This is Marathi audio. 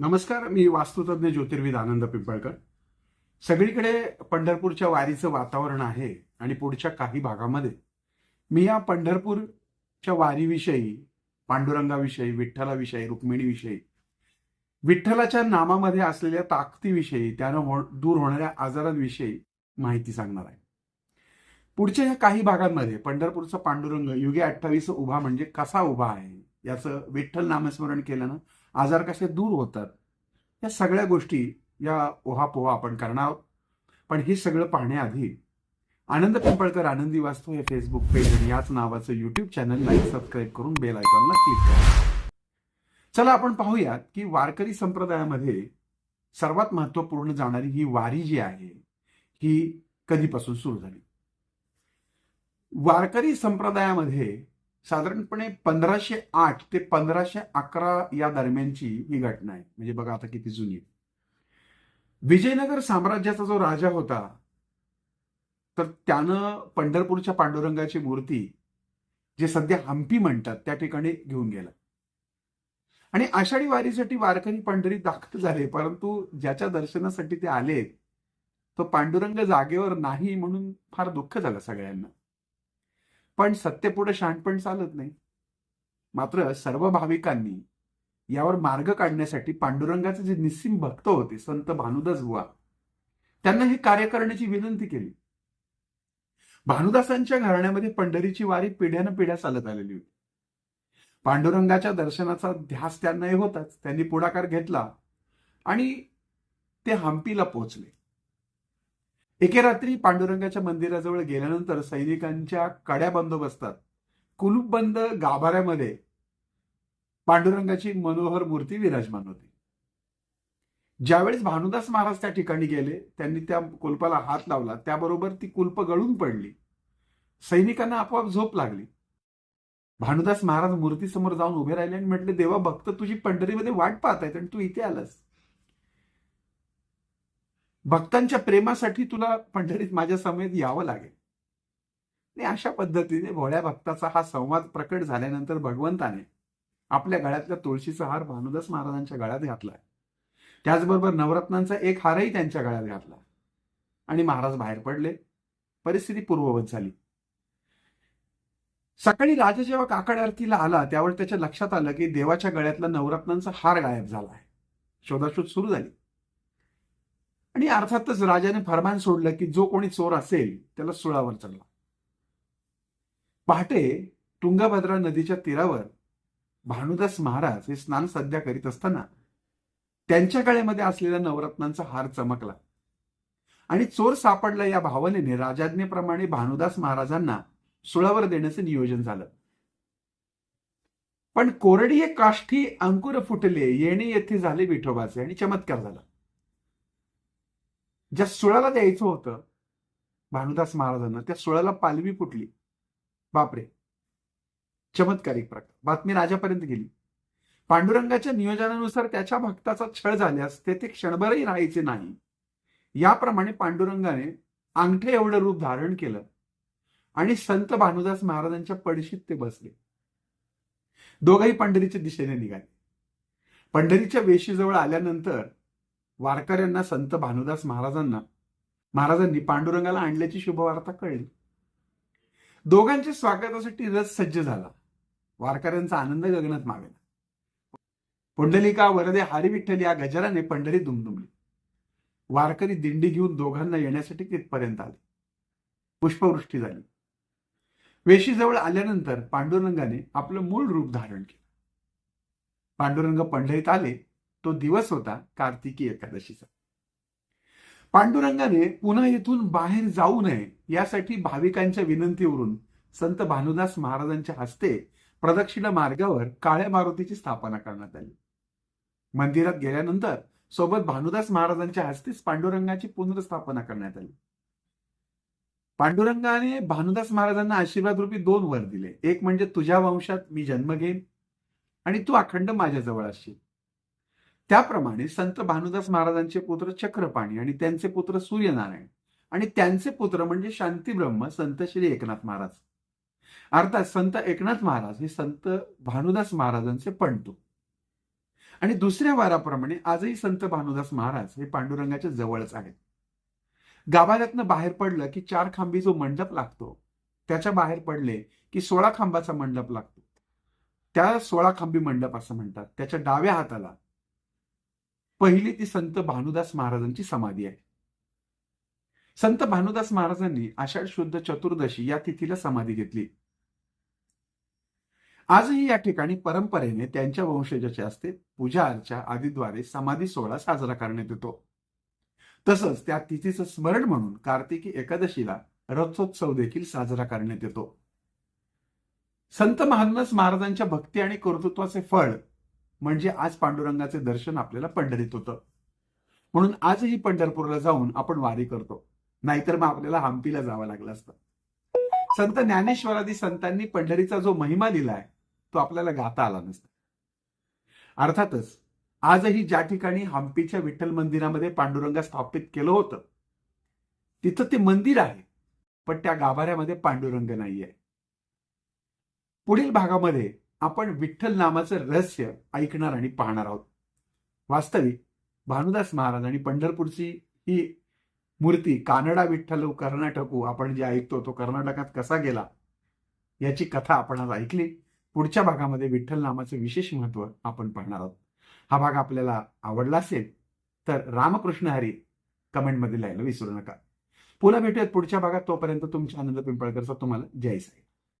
नमस्कार मी वास्तुतज्ञ ज्योतिर्विद आनंद पिंपळकर. सगळीकडे पंढरपूरच्या वारीचं वातावरण आहे आणि पुढच्या काही भागामध्ये मी या पंढरपूरच्या वारीविषयी पांडुरंगाविषयी विठ्ठलाविषयी रुक्मिणीविषयी विठ्ठलाच्या नामामध्ये असलेल्या ताकदीविषयी त्यानं हो दूर होणाऱ्या आजारांविषयी माहिती सांगणार आहे. पुढच्या या काही भागांमध्ये पंढरपूरचा पांडुरंग युगे अठ्ठावीस उभा म्हणजे कसा उभा आहे? याचं विठ्ठल नामस्मरण केल्यानं आजार कसे दूर होतात या सगळ्या गोष्टी या ओहापोहा आपण करणार आहोत. पण हे सगळं पाहण्याआधी आनंद पिंपळकर आनंदी वास्तू हे फेसबुक पेज आणि याच नावाचं युट्यूब चॅनल लाईक सबस्क्राईब करून बेल आयकॉनला क्लिक करा. चला आपण पाहूयात की वारकरी संप्रदायामध्ये सर्वात महत्त्वपूर्ण जाणारी ही वारी जी आहे ही कधीपासून सुरू झाली? वारकरी संप्रदायामध्ये साधारणपणे पंधराशे आठ ते पंधराशे अकरा या दरम्यानची ही घटना आहे. म्हणजे बघा आता किती जुनी आहे. विजयनगर साम्राज्याचा जो राजा होता तर त्यानं पंढरपूरच्या पांडुरंगाची मूर्ती जे सध्या हम्पी म्हणतात त्या ठिकाणी घेऊन गेला. आणि आषाढी वारीसाठी वारकरी पंढरीत दाखल झाले परंतु ज्याच्या दर्शनासाठी ते आले तो पांडुरंग जागेवर नाही म्हणून फार दुःख झालं सगळ्यांना. पण सत्तेपुढे शहाणपण चालत नाही. मात्र सर्व भाविकांनी यावर मार्ग काढण्यासाठी पांडुरंगाचे जे निस्सिम भक्त होते संत भानुदास बुवा त्यांना हे कार्य करण्याची विनंती केली. भानुदासांच्या घराण्यामध्ये पंढरीची वारी पिढ्यानं पिढ्या चालत आलेली होती. पांडुरंगाच्या दर्शनाचा ध्यास त्यांनाही होताच. त्यांनी पुढाकार घेतला आणि ते हम्पीला पोहोचले. एके रात्री पांडुरंगाच्या मंदिराजवळ गेल्यानंतर सैनिकांच्या कड्या बंदोबस्तात कुलूपबंद गाभाऱ्यामध्ये पांडुरंगाची मनोहर मूर्ती विराजमान होती. ज्यावेळेस भानुदास महाराज त्या ठिकाणी गेले त्यांनी त्या कुलपाला हात लावला त्याबरोबर ती कुलप गळून पडली. सैनिकांना आपोआप झोप लागली. भानुदास महाराज मूर्तीसमोर जाऊन उभे राहिले आणि म्हटले देवा भक्त तुझी पंढरीमध्ये वाट पाहत आहेत आणि तू इथे आलास. भक्तांच्या प्रेमासाठी तुला पंढरीत माझ्या समेत यावं लागेल. आणि अशा पद्धतीने भोळ्या भक्ताचा हा संवाद प्रकट झाल्यानंतर भगवंताने आपल्या गळ्यातल्या तुळशीचा हार भानुदास महाराजांच्या गळ्यात घातला. त्याचबरोबर नवरत्नांचा एक हारही त्यांच्या गळ्यात घातला. आणि महाराज बाहेर पडले. परिस्थिती पूर्ववत झाली. सकाळी राजा जेव्हा काकड आरतीला आला त्यावर त्याच्या लक्षात आलं की देवाच्या गळ्यातला नवरत्नांचा हार गायब झाला आहे. शोधाशोध सुरू झाली. आणि अर्थातच राजाने फरमान सोडलं की जो कोणी चोर असेल त्याला सुळावर चढला पहाटे तुंगभद्रा नदीच्या तीरावर भानुदास महाराज हे स्नान सध्या करीत असताना त्यांच्या गळ्यामध्ये असलेल्या नवरत्नांचा हार चमकला. आणि चोर सापडला या भावनेने राजाज्ञेप्रमाणे भानुदास महाराजांना सुळावर देण्याचं नियोजन झालं. पण कोरडी काष्ठी अंकुर फुटले येणे येथे झाले विठोबाचे आणि चमत्कार झाला. ज्या सुळाला द्यायचं होतं भानुदास महाराजांना त्या सुळाला पालवी फुटली. बापरे! चमत्कारिक प्रकार. बातमी राजापर्यंत गेली. पांडुरंगाच्या नियोजनानुसार त्याच्या भक्ताचा छळ झाल्यास तेथे क्षणभरही राहायचे नाही. याप्रमाणे पांडुरंगाने अंगठे एवढं रूप धारण केलं आणि संत भानुदास महाराजांच्या पडशीत ते बसले. दोघही पंढरीच्या दिशेने निघाले. पंढरीच्या वेशीजवळ आल्यानंतर वारकऱ्यांना संत भानुदास महाराजांना महाराजांनी पांडुरंगाला आणल्याची शुभवार्ता कळली. दोघांच्या स्वागतासाठी रथ सज्ज झाला. वारकऱ्यांचा आनंद गगनात मावेला पुंडलिका वरदे हरी विठ्ठल या गजराने पंढरी दुमदुमली. वारकरी दिंडी घेऊन दोघांना येण्यासाठी तिथपर्यंत आले. पुष्पवृष्टी झाली. वेशीजवळ आल्यानंतर पांडुरंगाने आपलं मूळ रूप धारण केलं. पांडुरंग पंढरीत आले. तो दिवस होता कार्तिकी एकादशीचा. पांडुरंगाने पुन्हा येथून बाहेर जाऊ नये यासाठी भाविकांच्या विनंतीवरून संत भानुदास महाराजांच्या हस्ते प्रदक्षिणा मार्गावर काळ्या मारुतीची स्थापना करण्यात आली. मंदिरात गेल्यानंतर सोबत भानुदास महाराजांच्या हस्तेच पांडुरंगाची पुनर्स्थापना करण्यात आली. पांडुरंगाने भानुदास महाराजांना आशीर्वाद रूपी दोन वर दिले. एक म्हणजे तुझ्या वंशात मी जन्म घेईन आणि तू अखंड माझ्याजवळ असशील त्याप्रमाणे संत भानुदास महाराजांचे पुत्र चक्रपाणी आणि त्यांचे पुत्र सूर्यनारायण आणि त्यांचे पुत्र म्हणजे शांतीब्रह्म संत श्री एकनाथ महाराज. अर्थात संत एकनाथ महाराज हे संत भानुदास महाराजांचे पणतो. आणि दुसऱ्या वाराप्रमाणे आजही संत भानुदास महाराज हे पांडुरंगाच्या जवळच आहेत. गाभाऱ्यातनं बाहेर पडलं की चार खांबी जो मंडप लागतो त्याच्या बाहेर पडले की सोळा खांबाचा मंडप लागतो. त्या सोळा खांबी मंडप असं म्हणतात. त्याच्या डाव्या हाताला पहिली ती संत भानुदास महाराजांची समाधी आहे. संत भानुदास महाराजांनी आषाढ शुद्ध चतुर्दशी या तिथीला समाधी घेतली. आजही या ठिकाणी परंपरेने त्यांच्या वंशजाच्या असते पूजा अर्चा आदीद्वारे समाधी सोहळा साजरा करण्यात येतो. तसंच त्या तिथीचं स्मरण म्हणून कार्तिकी एकादशीला रथोत्सव देखील साजरा करण्यात येतो. संत महानस महाराजांच्या भक्ती आणि कर्तृत्वाचे फळ म्हणजे आज पांडुरंगाचे दर्शन आपल्याला पंढरीत होतं. म्हणून आजही पंढरपूरला जाऊन आपण वारी करतो. नाहीतर मग आपल्याला हम्पीला जावं लागलं असतं. संत ज्ञानेश्वरादी संतांनी पंढरीचा जो महिमा दिलाय तो आपल्याला गाता आला नसता. अर्थातच आजही ज्या ठिकाणी हम्पीच्या विठ्ठल मंदिरामध्ये पांडुरंगा स्थापित केलं होतं तिथं ते मंदिर आहे पण त्या गाभाऱ्यामध्ये पांडुरंग नाहीये. पुढील भागामध्ये आपण विठ्ठल नामाचं रहस्य ऐकणार आणि पाहणार आहोत. वास्तविक भानुदास महाराज आणि पंढरपूरची ही मूर्ती कानडा विठ्ठल कर्नाटकू आपण जे ऐकतो तो कर्नाटकात कसा गेला याची कथा आपण आज ऐकली. पुढच्या भागामध्ये विठ्ठल नामाचं विशेष महत्त्व आपण पाहणार आहोत. हा भाग आपल्याला आवडला असेल तर रामकृष्ण हरी कमेंटमध्ये लिहायला विसरू नका. पुन्हा भेटूयात पुढच्या भागात तोपर्यंत तुमच्या आनंद पिंपळकरचा तुम्हाला जय साई.